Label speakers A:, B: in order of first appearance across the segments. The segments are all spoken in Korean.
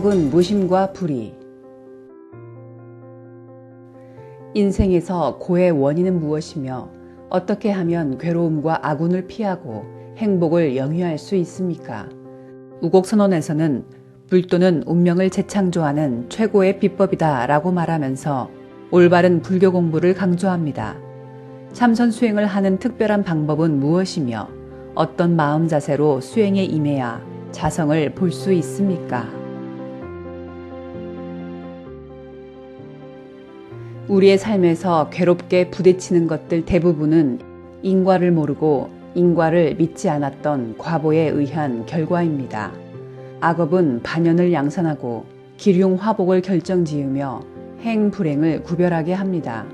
A: 행복은 무심과 불의. 인생에서 고의 원인은 무엇이며 어떻게 하면 괴로움과 아군을 피하고 행복을 영위할 수 있습니까? 우곡선언에서는 불도는 운명을 재창조하는 최고의 비법이다 라고 말하면서 올바른 불교 공부를 강조합니다. 참선 수행을 하는 특별한 방법은 무엇이며 어떤 마음 자세로 수행에 임해야 자성을 볼 수 있습니까? 우리의 삶에서 괴롭게 부딪히는 것들 대부분은 인과를 모르고 인과를 믿지 않았던 과보에 의한 결과입니다. 악업은 반연을 양산하고 기륭 화복을 결정지으며 행 불행을 구별하게 합니다.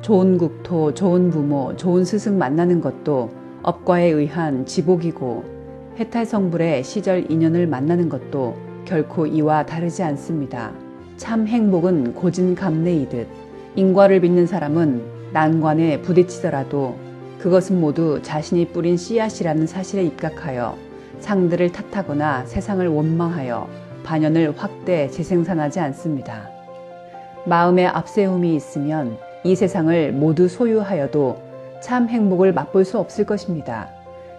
A: 좋은 국토, 좋은 부모, 좋은 스승 만나는 것도 업과에 의한 지복이고 해탈성불의 시절 인연을 만나는 것도 결코 이와 다르지 않습니다. 참 행복은 고진감래이듯 인과를 믿는 사람은 난관에 부딪히더라도 그것은 모두 자신이 뿌린 씨앗이라는 사실에 입각하여 상들을 탓하거나 세상을 원망하여 반연을 확대 재생산하지 않습니다. 마음에 앞세움이 있으면 이 세상을 모두 소유하여도 참 행복을 맛볼 수 없을 것입니다.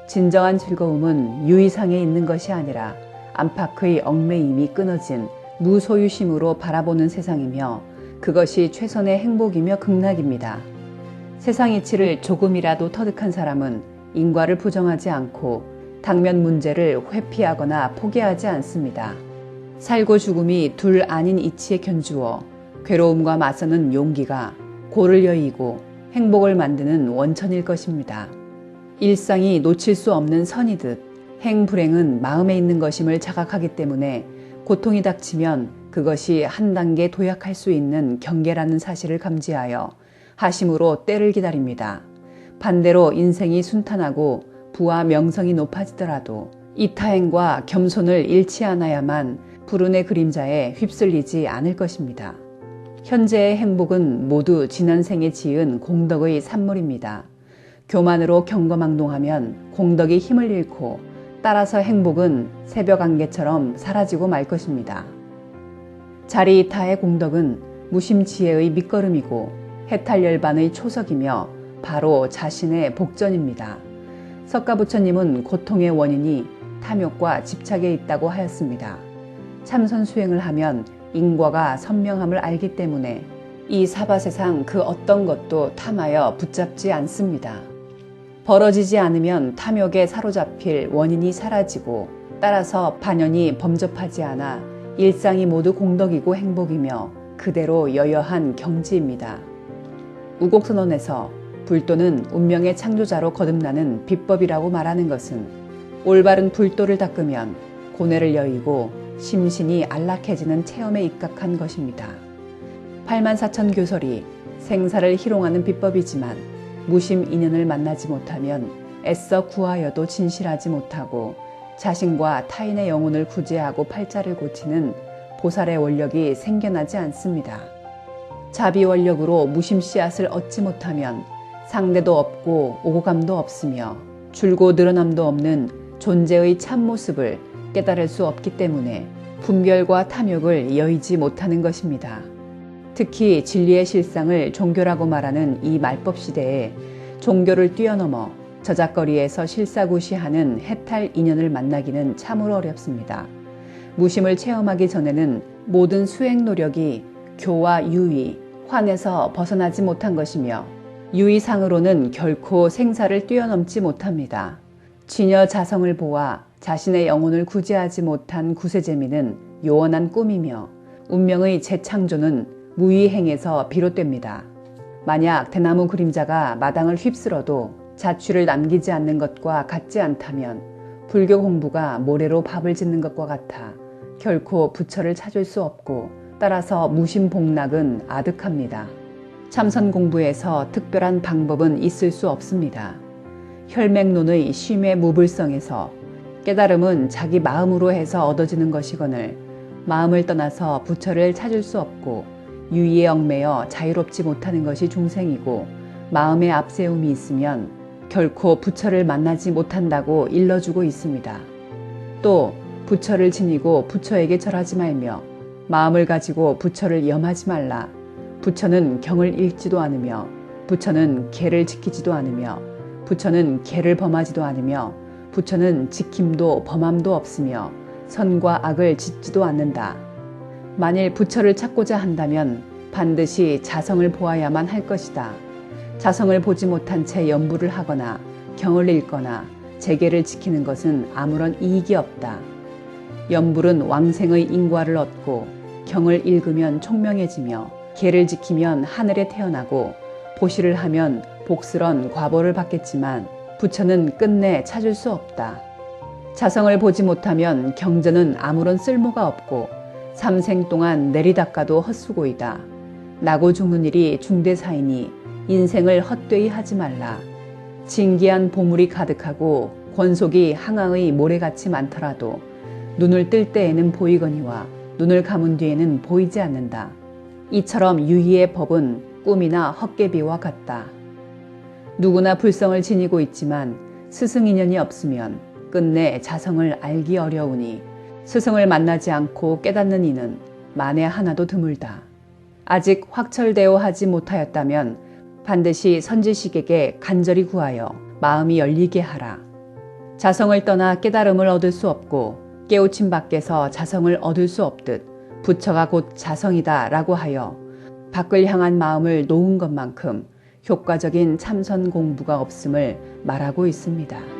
A: 진정한 즐거움은 유의상에 있는 것이 아니라 안팎의 얽매임이 끊어진 무소유심으로 바라보는 세상이며 그것이 최선의 행복이며 극락입니다. 세상 이치를 조금이라도 터득한 사람은 인과를 부정하지 않고 당면 문제를 회피하거나 포기하지 않습니다. 살고 죽음이 둘 아닌 이치에 견주어 괴로움과 맞서는 용기가 고를 여의고 행복을 만드는 원천일 것입니다. 일상이 놓칠 수 없는 선이듯 행 불행은 마음에 있는 것임을 자각하기 때문에 고통이 닥치면 그것이 한 단계 도약할 수 있는 경계라는 사실을 감지하여 하심으로 때를 기다립니다. 반대로 인생이 순탄하고 부와 명성이 높아지더라도 이타행과 겸손을 잃지 않아야만 불운의 그림자에 휩쓸리지 않을 것입니다. 현재의 행복은 모두 지난 생에 지은 공덕의 산물입니다. 교만으로 경거망동하면 공덕이 힘을 잃고 따라서 행복은 새벽 안개처럼 사라지고 말 것입니다. 자리이타의 공덕은 무심지혜의 밑거름이고 해탈열반의 초석이며 바로 자신의 복전입니다. 석가부처님은 고통의 원인이 탐욕과 집착에 있다고 하였습니다. 참선 수행을 하면 인과가 선명함을 알기 때문에 이 사바세상 그 어떤 것도 탐하여 붙잡지 않습니다. 벌어지지 않으면 탐욕에 사로잡힐 원인이 사라지고 따라서 반연이 범접하지 않아 일상이 모두 공덕이고 행복이며 그대로 여여한 경지입니다. 우곡선언에서 불도는 운명의 창조자로 거듭나는 비법이라고 말하는 것은 올바른 불도를 닦으면 고뇌를 여의고 심신이 안락해지는 체험에 입각한 것입니다. 8만 4천 교설이 생사를 희롱하는 비법이지만 무심 인연을 만나지 못하면 애써 구하여도 진실하지 못하고 자신과 타인의 영혼을 구제하고 팔자를 고치는 보살의 원력이 생겨나지 않습니다. 자비 원력으로 무심 씨앗을 얻지 못하면 상대도 없고 오고감도 없으며 줄고 늘어남도 없는 존재의 참모습을 깨달을 수 없기 때문에 분별과 탐욕을 여의지 못하는 것입니다. 특히 진리의 실상을 종교라고 말하는 이 말법 시대에 종교를 뛰어넘어 저작거리에서 실사구시하는 해탈 인연을 만나기는 참으로 어렵습니다. 무심을 체험하기 전에는 모든 수행 노력이 교와 유의, 환에서 벗어나지 못한 것이며 유의상으로는 결코 생사를 뛰어넘지 못합니다. 진여 자성을 보아 자신의 영혼을 구제하지 못한 구세재미는 요원한 꿈이며 운명의 재창조는 무의행에서 비롯됩니다. 만약 대나무 그림자가 마당을 휩쓸어도 자취를 남기지 않는 것과 같지 않다면 불교 공부가 모래로 밥을 짓는 것과 같아 결코 부처를 찾을 수 없고 따라서 무심복락은 아득합니다. 참선 공부에서 특별한 방법은 있을 수 없습니다. 혈맹론의 쉼의 무불성에서 깨달음은 자기 마음으로 해서 얻어지는 것이거늘 마음을 떠나서 부처를 찾을 수 없고 유의에 얽매여 자유롭지 못하는 것이 중생이고 마음의 앞세움이 있으면 결코 부처를 만나지 못한다고 일러주고 있습니다. 또 부처를 지니고 부처에게 절하지 말며 마음을 가지고 부처를 염하지 말라. 부처는 경을 읽지도 않으며 부처는 계를 지키지도 않으며 부처는 계를 범하지도 않으며 부처는 지킴도 범함도 없으며 선과 악을 짓지도 않는다. 만일 부처를 찾고자 한다면 반드시 자성을 보아야만 할 것이다. 자성을 보지 못한 채 연부를 하거나 경을 읽거나 재계를 지키는 것은 아무런 이익이 없다. 연불은 왕생의 인과를 얻고 경을 읽으면 총명해지며 계를 지키면 하늘에 태어나고 보시를 하면 복스런 과보를 받겠지만 부처는 끝내 찾을 수 없다. 자성을 보지 못하면 경전은 아무런 쓸모가 없고 삼생 동안 내리닦아도 헛수고이다. 나고 죽는 일이 중대사이니 인생을 헛되이 하지 말라. 진기한 보물이 가득하고 권속이 항아의 모래같이 많더라도 눈을 뜰 때에는 보이거니와 눈을 감은 뒤에는 보이지 않는다. 이처럼 유희의 법은 꿈이나 헛개비와 같다. 누구나 불성을 지니고 있지만 스승 인연이 없으면 끝내 자성을 알기 어려우니 스승을 만나지 않고 깨닫는 이는 만에 하나도 드물다. 아직 확철되어 하지 못하였다면 반드시 선지식에게 간절히 구하여 마음이 열리게 하라. 자성을 떠나 깨달음을 얻을 수 없고 깨우침 밖에서 자성을 얻을 수 없듯 부처가 곧 자성이다 라고 하여 밖을 향한 마음을 놓은 것만큼 효과적인 참선 공부가 없음을 말하고 있습니다.